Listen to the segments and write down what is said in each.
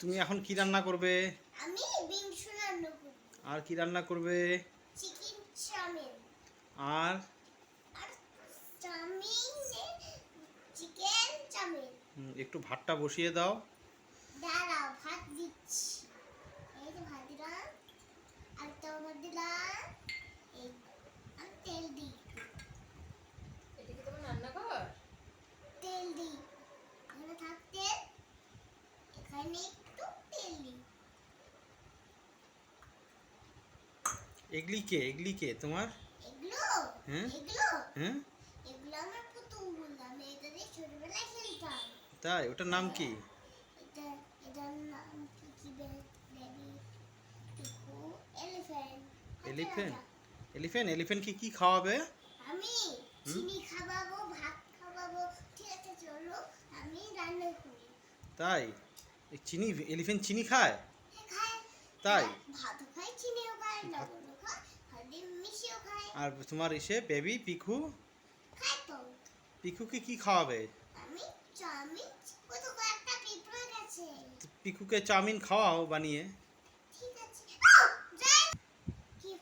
তুমি এখন কি রান্না করবে? আমি বিংশ রান্না করব। আর কি রান্না করবে? Chicken chow mein. আর? আর chow mein chicken chow mein. একটু ভাতটা বসিয়ে দাও। দাঁড়াও ভাত দিচ্ছি। এই যে ভাত দিলাম। আর তোমার দিলাম। এই আর তেল দিই এটা কি তোমার রান্নাঘর তেল দিই এখানে থাকতে এখানে একটু তেল দিই এগলি কে? এগলি কে? তোমার? হ্যাঁ? হ্যাঁ? তাই? ওটার নাম কি? Elephant elephant? এলিফ্যান্ট? কি কি খাওয়াবে? আমি চিনি খাওয়াবো ভাত খাওয়াবো ঠিক আছে চলো আমি রান্না করি। তাই? চিনি এলিফ্যান্ট চিনি খায়? হ্যাঁ, খায়। তাই? ভাতও খায় চিনিও খায় লবণও খায় হলদি মিশিয়েও খায় আর তোমার ইসে বেবি পিকু? পিকুকে কি খাওয়াবে? পিকুকে চাউমিন খাওয়াও বানিয়ে। কি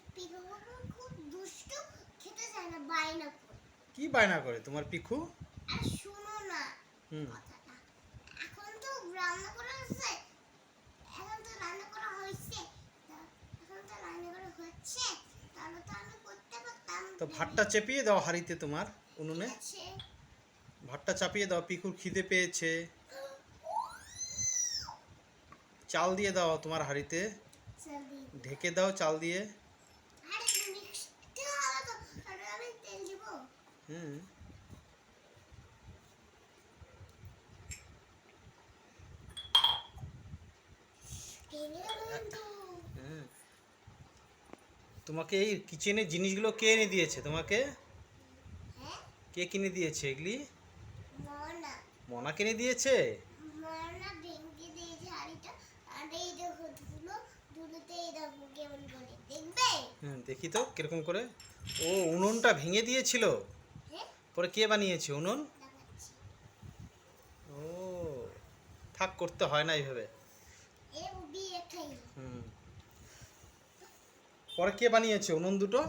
বায়না করে। কি বায়না করে তোমার পিকু? আর শুনো না হুম কথাটা এখন তো রান্না করা হচ্ছে এখন তো রান্না করা হয়েছে তা- এখন তো রান্না করা হচ্ছে তাহলে তো আমি করতে পারতাম তো ভাতটা চেপিয়ে দাও হাঁড়িতে তোমার উনুনে। ভাতটা চাপিয়ে দাও পিকুর খিদে পেয়েছে। চাল দিয়ে দাও তোমার হাঁড়িতে। ঢেকে দাও চাল দিয়ে। হুম তেলে বন্ধু হ্যাঁ। তোমাকে এই কিচেনের জিনিসগুলো কে এনে দিয়েছে? তোমাকে? কে কিনে দিয়েছে এগুলি? মনা। কিনে দিয়েছে? দেখো হ্যাঁ দেখি তো কীরকম করে। ও উনুনটা ভেঙে দিয়েছিল? হ্যাঁ। পরে কে বানিয়েছে উনুন? ও থাক করতে হয় না এইভাবে। পরে কে বানিয়েছে উনুন দুটো?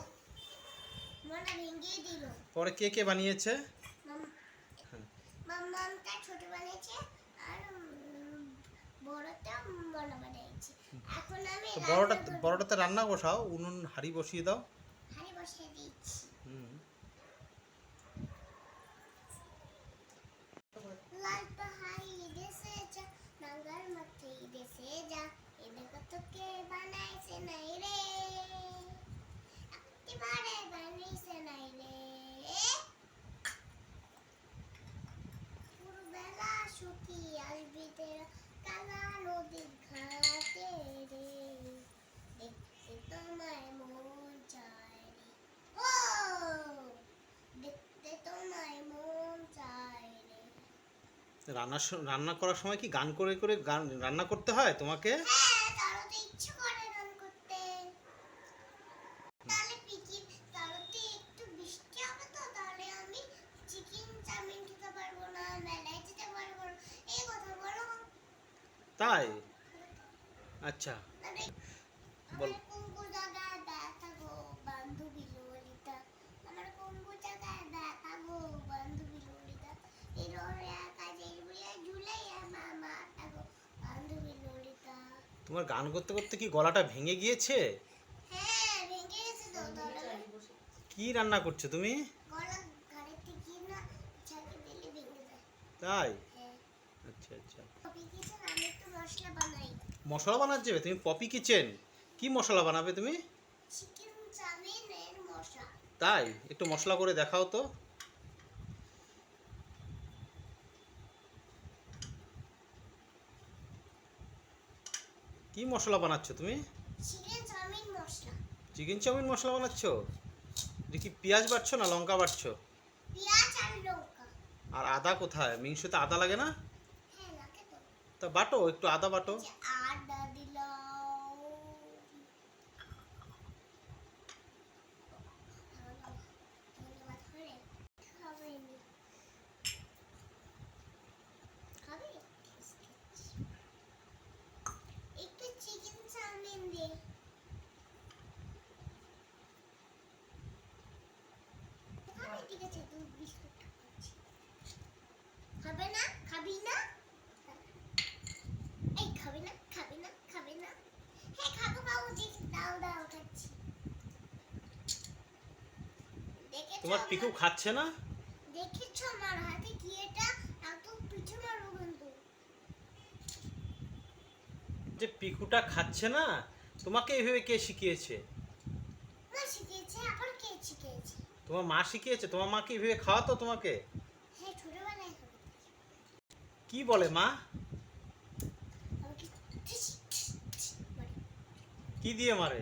পরে কে কে বানিয়েছে? বড়টা। বড়টাতে রান্না বসাও উনুন হাঁড়ি বসিয়ে দাও। হাঁড়ি বসিয়ে দিচ্ছি। হুম। ঘাটে রে দেখতে তোমায় চায় রে ও দেখতে তোমায় চায় রে রান্নার রান্না করার সময় কি গান করে করে গান রান্না করতে হয় তোমাকে হ্যাঁ তারও তো ইচ্ছে করে গান করতে তাহলে পিকি তারও তো একটু বৃষ্টি হবে তো তাহলে আমি চিকেন চাউমিন খেতে পারব না মেলায় যেতে পারব না এই কথা বলো তাই আচ্ছা তাহলে বল। আমার কোন কোন জায়গায় ব্যথা গো বান্ধবী ললিতা আমার কোন কোন জায়গায় ব্যথা গো বান্ধবী ললিতা এই রোরে কাজের বুড়িয়া ঝুলাই আমার মাথা গো আচ্ছা। ললিতা তোমার গান করতে করতে কি গলাটা ভেঙে গিয়েছে? কি রান্না করছ তুমি? তাই? আচ্ছা আচ্ছা। মশলা বানাচ্ছে তুমি পপি কিচেন কি মশলা বানাবে তুমি? তাই? একটু মশলা করে দেখাও তো। কি মশলা বানাচ্ছ তুমি? চিকেন চাউমিন মশলা। বানাচ্ছ? দেখি পেঁয়াজ বাটছো না লঙ্কা বাটছো? আর আদা কোথায়? মিংসতে আদা লাগে না? তা বাটো একটু আদা বাটো। আচ্ছা, আদা দিলাম। ঠিক আছে বিস্কুট খাবে না? তোমার পিকু খাচ্ছে না? দেখেছ আমার হাতে কি এটা? এত পিছু মারো কিন্তু যে পিকুটা খাচ্ছে না তোমাকে এইভাবে কে শিখিয়েছে? মা শিখিয়েছে আবার কে শিখিয়েছে? তোমার মা শিখিয়েছে? তোমার মা কি এইভাবে খাওয়াতো তোমাকে? হ্যাঁ ছোটবেলায় কি বলে মা। কি দিয়ে মারে?